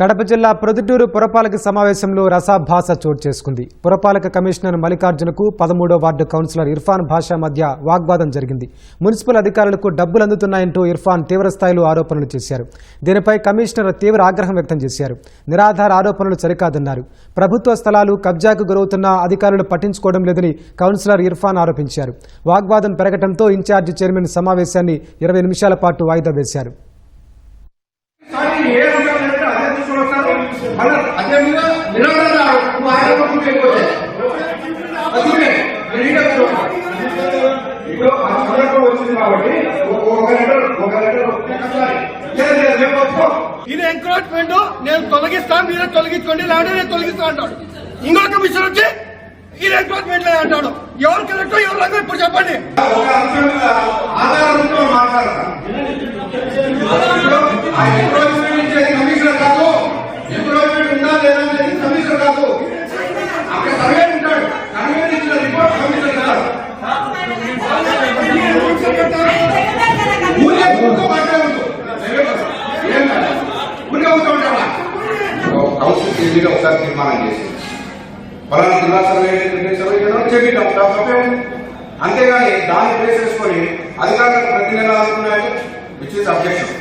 కడప జిల్లా ప్రొద్దుటూరు పురపాలక సమావేశంలో రసాభాస చోటు చేసుకుంది. పురపాలక కమిషనర్ మల్లికార్జునకు పదమూడో వార్డు కౌన్సిలర్ ఇర్ఫాన్ భాషా మధ్య వాగ్వాదం జరిగింది. మున్సిపల్ అధికారులకు డబ్బులు అందుతున్నాయంటూ ఇర్ఫాన్ తీవ్రస్థాయిలో ఆరోపణలు చేశారు. దీనిపై కమిషనర్ తీవ్ర ఆగ్రహం వ్యక్తం చేశారు. నిరాధార ఆరోపణలు సరికాదన్నారు. ప్రభుత్వ స్థలాలు కబ్జాకు గురవుతున్న అధికారులు పట్టించుకోవడం లేదని కౌన్సిలర్ ఇర్ఫాన్ ఆరోపించారు. వాగ్వాదం పెరగడంతో ఇన్ఛార్జి చైర్మన్ సమావేశాన్ని ఇరవై నిమిషాల పాటు వాయిదా వేశారు. అదే మీద నువ్వు ఆయన వెళ్ళిపోతే అందుకే. ఇప్పుడు వచ్చింది కాబట్టి ఒక- లెటర్ ఒక లెటర్ వస్తాం ఇది ఎంక్రోచ్మెంట్ నేను తొలగిస్తాను మీరే తొలగించుకోండి లేదంటే నేను తొలగిస్తా అంటాడు. ఇంకొక కమిషన్ వచ్చి ఇది ఎంక్రోచ్మెంట్ లేదు అంటాడు. ఎవరు కరెక్ట్ ఎవరు రంగు ఇప్పుడు చెప్పండి. కౌన్సిల్ టీవీలో ఒకసారి తీర్మానం చేసింది పలానా జిల్లా సర్వే సర్వే చేయడం చెప్పిద్దాం దాని తప్పే. అంతేగాని దాన్ని ప్లేస్ చేసుకొని అధికారులకు ప్రతి నెల అనుకున్నాయంటే విచ్ ఇస్ అబ్జెక్షన్